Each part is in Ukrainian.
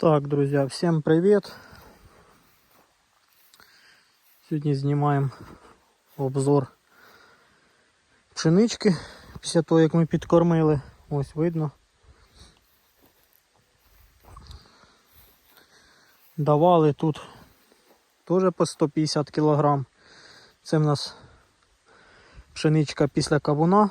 Так, друзья, всем привет! Сьогодні знімаємо обзор пшенички після того, як ми підкормили. Ось видно. Давали тут теж по 150 кг. Це в нас пшеничка після кавуна.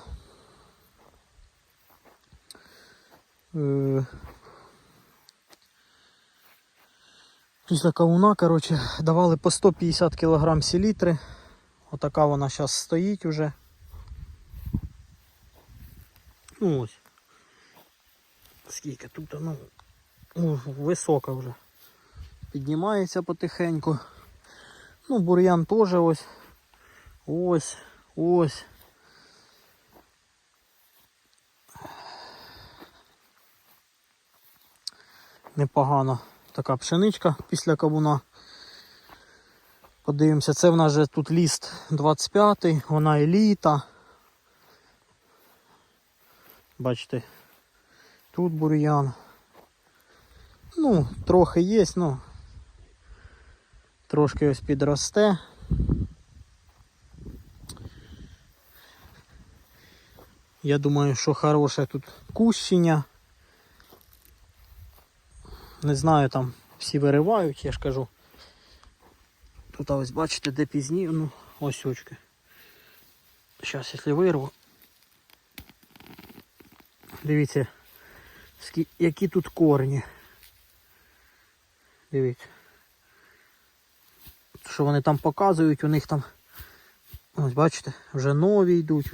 Після кавуна, коротше, давали по 150 кг селітри. Отака вона зараз стоїть уже. Ну ось. Скільки тут, ну, ну, висока вже. Піднімається потихеньку. Ну, бур'ян теж ось. Ось, ось. Непогано така пшеничка після кавуна. Подивимося, це в нас же тут ліст 25, вона еліта. Бачите, тут бур'ян. Ну, трохи є, ну трошки ось підросте. Я думаю, що хороше тут кущення. Не знаю, там всі виривають, я ж кажу. Тут ось бачите, де пізні, ну, ось очки. Зараз, якщо вирву. Дивіться, які тут корні. Дивіться. Що вони там показують, у них там, ось бачите, вже нові йдуть.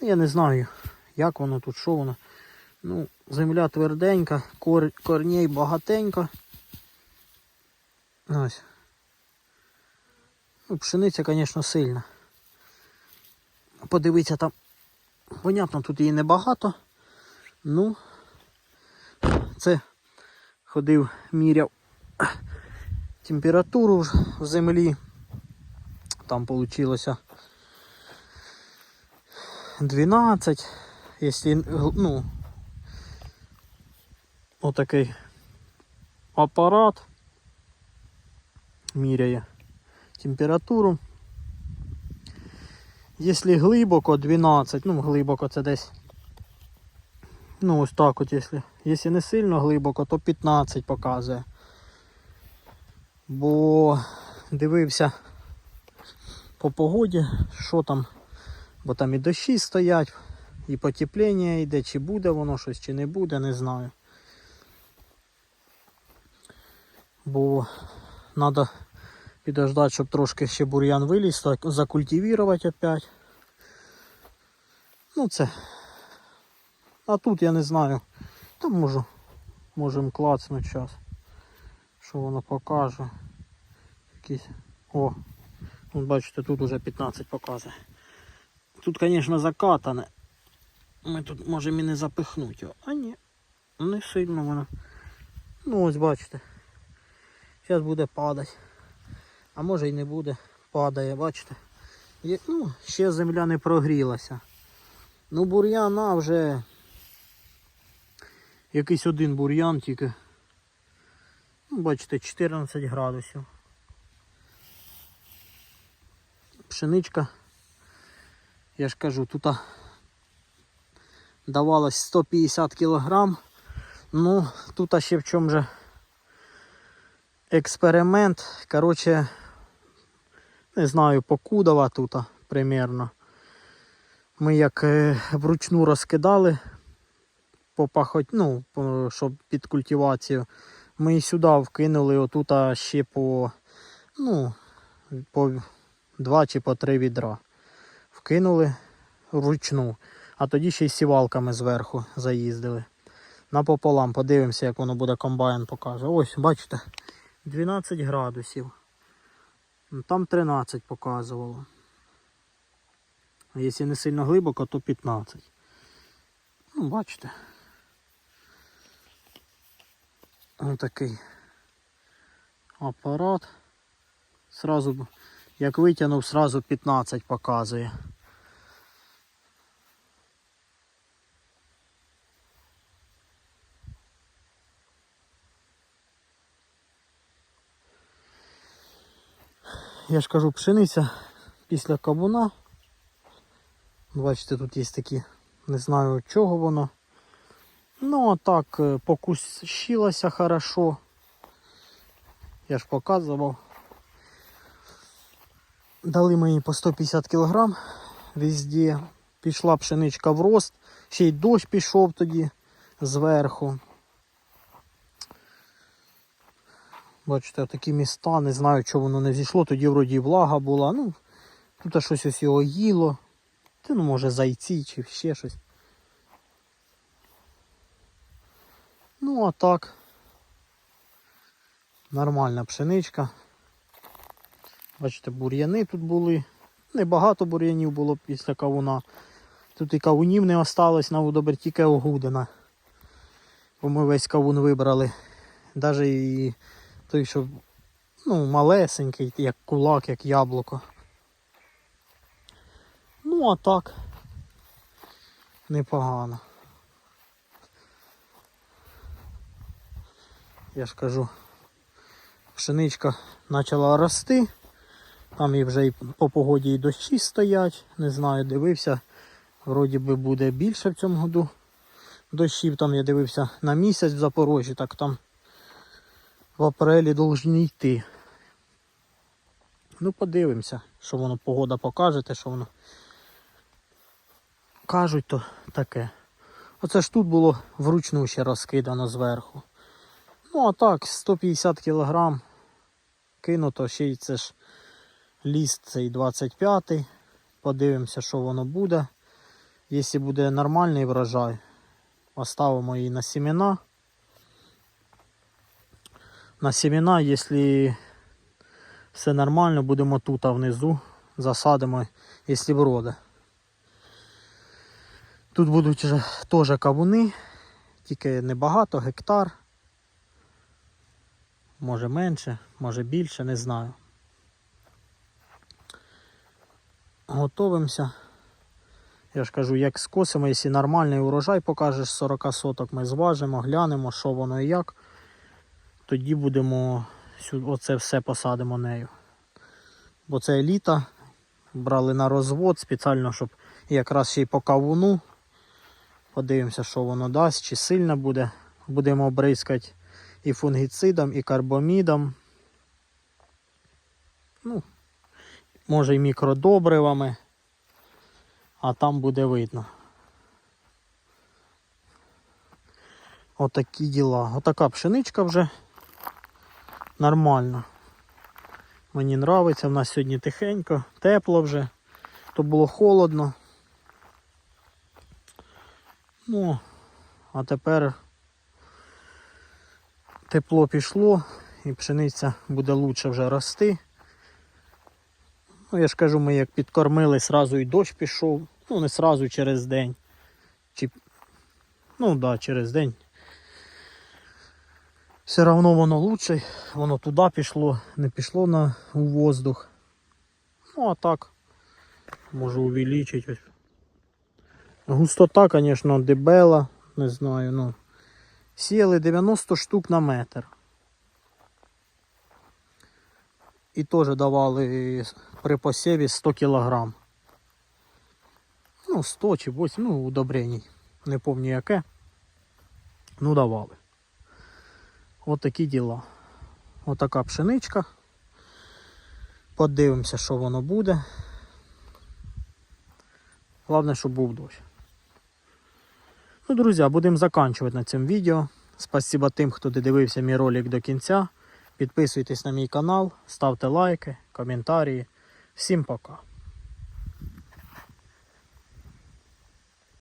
Я не знаю, як воно тут, що воно. Ну, земля тверденька, кор... корней багатенько. Ось. Ну, пшениця, звісно, сильна. Подивіться там. Понятно, тут її небагато. Ну, це ходив, міряв температуру в землі. Там вийшло 12. Якщо, ну, отакий апарат міряє температуру. Якщо глибоко 12, ну глибоко це десь. Ну ось так от, якщо. Якщо не сильно глибоко, то 15 показує. Бо дивився по погоді, що там, бо там і дощі стоять, і потепління йде, чи буде воно щось, чи не буде, не знаю. Бо треба підождати, щоб трошки ще бур'ян виліз, так закультивувати опять. Ну це. А тут я не знаю. Там можу, можемо клацнути зараз. Що воно покаже. Якісь. О! От бачите, тут уже 15 показує. Тут, звісно, закатане. Ми тут можемо і не запихнути його. А ні, не сильно воно. Ну ось бачите. Зараз буде падати. А може і не буде. Падає, бачите. Є, ну, ще земля не прогрілася. Ну бур'яна вже якийсь один бур'ян тільки. Ну, бачите, 14 градусів. Пшеничка. Я ж кажу, тут давалось 150 кілограм. Ну, тут ще в чому же експеримент. Коротше, не знаю, покудова тут примерно. Ми як е, вручну розкидали по пахот, ну, щоб під культивацію. Ми сюди вкинули отут ще по, ну, по два чи по три відра. Вкинули вручну. А тоді ще й сівалками зверху заїздили. Напополам подивимося, як воно буде комбайн покаже. Ось, бачите, 12 градусів. Ну, Там 13 показувало. А якщо не сильно глибоко, то 15. Ну, бачите. Ось такий апарат. Сразу, як витягнув, сразу 15 показує. Я ж кажу, пшениця після кавуна. Бачите, тут є такі, не знаю чого воно. Ну, а так, е, покущилася хорошо. Я ж показував. Дали мені по 150 кг везде. Пішла пшеничка в рост. Ще й дощ пішов тоді зверху. Бачите, такі міста, не знаю, чого воно не зійшло. Тоді вроді влага була. Ну, тут щось ось його їло. Ти, ну, може, зайці чи ще щось. Ну, а так. Нормальна пшеничка. Бачите, бур'яни тут були. Небагато бур'янів було після кавуна. Тут і кавунів не осталось, на удобр тільки огудина. Бо ми весь кавун вибрали. Навіть і той, що ну, малесенький, як кулак, як яблуко. Ну, а так. Непогано. Я ж кажу, пшеничка почала рости. Там і вже і по погоді і дощі стоять. Не знаю, дивився. Вроді би буде більше в цьому году. Дощів там я дивився на місяць в Запорожжі, так там в апрелі повинні йти. Ну, подивимося, що воно погода покаже, те, що воно кажуть, то таке. Оце ж тут було вручну ще розкидано зверху. Ну, а так, 150 кг кинуто, ще й це ж ліст цей 25-й. Подивимося, що воно буде. Якщо буде нормальний врожай, оставимо її на семена. На семена, якщо все нормально, будемо тут внизу засадимо, якщо вроде. Тут будуть вже теж кавуни, тільки небагато, гектар. Може менше, може більше, не знаю. Готовимося. Я ж кажу, як скосимо, якщо нормальний урожай покажеш 40 соток, ми зважимо, глянемо, що воно і як. Тоді будемо оце все посадимо нею. Бо це літо брали на розвод спеціально, щоб якраз ще й по кавуну. Подивимося, що воно дасть, чи сильно буде. Будемо бризкати і фунгіцидом, і карбомідом. Ну, може і мікродобривами, а там буде видно. Отакі діла. Отака пшеничка вже нормально. Мені нравиться, в нас сьогодні тихенько, тепло вже, то було холодно. Ну, а тепер тепло пішло і пшениця буде лучше вже рости. Ну, я ж кажу, ми як підкормили, сразу і дощ пішов. Ну, не сразу через день. Чи... Ну так, да, через день. Все одно воно лучше, воно туди пішло, не пішло на у воздух. Ну а так, можу увеличити. Густота, звісно, дебела, не знаю, ну. Сіяли 90 штук на метр. І теж давали при посіві 100 кг. Ну, 100 чи 8, ну, удобрень. Не пам'ятаю яке. Ну, давали. От такі діла. От така пшеничка. Подивимося, що воно буде. Головне, щоб був дощ. Ну, друзі, будемо закінчувати на цьому відео. Спасибо тим, хто додивився мій ролик до кінця. Підписуйтесь на мій канал, ставте лайки, коментарі. Всім пока.